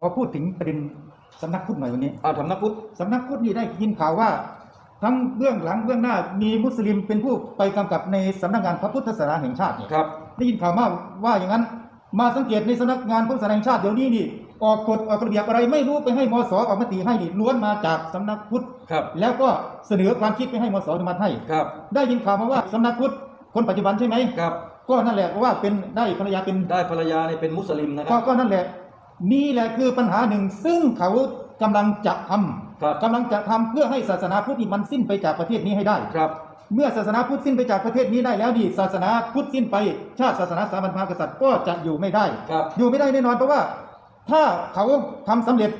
พอพูดถึงประเด็นสำนักพุทธหน่อยวันนี้อาทำนักพุทธสำนักพุทธนี่ได้ยินข่าวว่า ทั้งเบื้องหลังเบื้องหน้ามีมุสลิมเป็นผู้ไปกำกับในสำนักงานพระพุทธศาสนาแห่งชาตินี่ครับ ได้ยินข่าวมาว่าอย่างนั้น มาสังเกตในสำนักงานพระพุทธศาสนาแห่งชาติเดี๋ยวนี้นี่ออกกฎออกระเบียบอะไรไม่รู้ไปให้มสออกมติให้นี่ล้วนมาจากสำนักพุทธครับ แล้วก็เสนอความคิดไปให้มสอนุมัติให้ครับ ได้ยินข่าวมาว่าสำนักพุทธคนปัจจุบันใช่ไหมครับ ก็นั่นแหละเพราะว่าเป็นได้ภรรยาเป็นได้ภรรยาเนี่ยเป็นมุสลิมนะคก็รับ ก็นั่นแหละ นี่แหละคือปัญหาหนึ่งซึ่งเขากำลังจะทำครับกำลังจะทำเพื่อให้ศาสนาพุทธนี่มันสิ้นไปจากประเทศนี้ให้ได้ครับ เมื่อศาสนาพุทธสิ้นไปจากประเทศนี้ได้แล้วนี่ศาสนาพุทธสิ้นไป ชาติศาสนาสามัญพากษัตริย์ก็จะอยู่ไม่ได้ครับอยู่ไม่ได้แน่นอนเพราะว่า ถ้าเขาทำสำเร็จ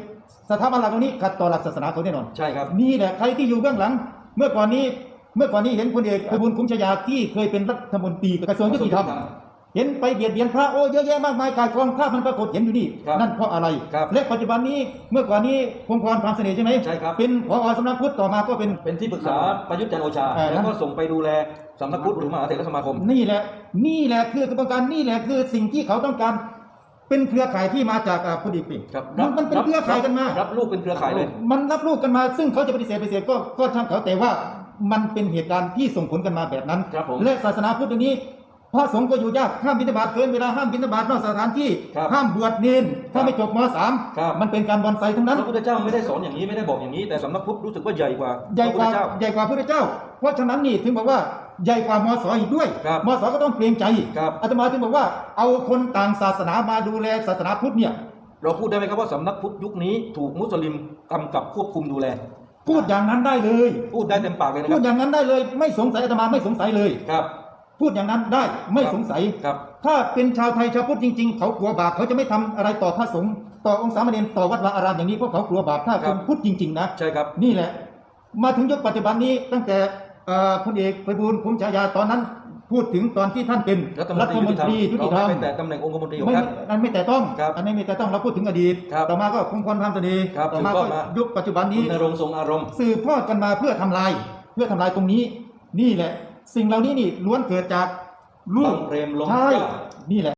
สถาบันหลักตรงนี้ขัดต่อหลักศาสนาเขาแน่นอนใช่ครับนี่แหละใครที่อยู่เบื้องหลัง เมื่อก่อนนี้เมื่อก่อนนี้เห็นพลเอกไพบูลย์คุ้มชยาที่เคยเป็นรัฐมนตรีกระทรวงยุติธรรม เห็นไปเบียดเบียนพระโอ้เยอะแยะมากมายกายกองภาพมันปรากฏเห็นอยู่นี่ครับนั่นเพราะอะไร ครับและปัจจุบันนี้เมื่อก่อนนี้พงพรพรามเสน่ห์ใช่ไหมใช่ครับ เป็นผอสำนักพุทธต่อมาก็เป็น เป็นที่ปรึกษาประยุทธ์จันทร์โอชา เออ แล้วก็ส่งไปดูแลสำนักพุทธหรือมหาเถรสมาคม นี่แหละนี่แหละคือกระบวนการนี่แหละคือสิ่งที่เขาต้องการ เป็นเครือข่ายที่มาจากอ่าพุทธิปิครับมันมันเป็นเครือข่ายกันมา รับลูกเป็นเครือข่ายเลย มันรับลูกกันมาซึ่งเขาจะปฏิเสธปฏิเสธก็ก็ช่างเขาแต่ว่ามันเป็นเหตุการณ์ที่ส่งผลกันมาแบบนั้น ครับผมและศาสนาพุทธอันนี้ พระสงฆ์ก็อยู่ยากห้ามบิณฑบาตเกินเวลาห้ามบิณฑบาตนอกสถานที่ครับห้ามบวชเนนถ้าไม่จบมสามครับ มันเป็นการบอนไซทั้งนั้น พระพุทธเจ้าไม่ได้สอนอย่างนี้ไม่ได้บอกอย่างนี้ แต่สำนักพุทธรู้สึกว่าใหญ่กว่าใหญ่พระกพุทว่าธเจ้า ใหญ่กว่าพระเจ้า เพราะฉะนั้นนี่ถึงบอกว่าใหญ่กว่ามสอีกด้วยครับมสก็ต้องเกรงใจครับ อาตมาถึงบอกว่าเอาคนต่างศาสนามาดูแลศาสนาพุทธเนี่ย เราพูดได้ไหมครับว่าสำนักพุทธยุคนี้ถูกมุสลิมกำกับควบคุมดูแล พูดอย่างนั้นได้เลย พูดได้เต็มปากเลยนะคพูรัดบอย่างนั้นได้เลย ไม่สงสัยอาตมาไม่สงสัยเลย ครับ พูดอย่างนั้นได้ไม่ครับสงสัย ครับถ้าเป็นชาวไทยชาวพุทธจริงๆ เขากลัวบาปเขาจะไม่ทำอะไรต่อพระสงฆ์ต่อองค์สามเณรต่อวัดวาอารามอย่างนี้เพราะเขากลัวบาปถ้าคครันบพุทธจริงๆนะใช่ครับ นี่แหละ มาถึงยุคปัจจุบันนี้ตั้งแต่เอ่อพลเอกไพบูลย์คุ้มฉายาตอนนั้น พูดถึงตอนที่ท่านเป็นรัฐมนตรียุติธรรมยุเราติธรรม ไม่ไปแต่ตำแหน่งองคมนตรีของไม่ท่าน อันไม่แต่ต้อง ครับอันนี้ไม่แต่ต้องเราพูดถึงอดีต ครับต่อมาก็คงพรพรามเสน่ห์ครับต่อมาถูกต้ก็องนะยุคปัจจุบันคุนี้ ณนรงค์ทรงอารมณ์ สืบทอดกันมาเพื่อทำลาย เพื่อทำลายตรงนี้ นี่แหละ สิ่งเหล่านี้นี่ล้วนเกิดจากลูกบังเปรมล้มใช่เกล้านี่แหละ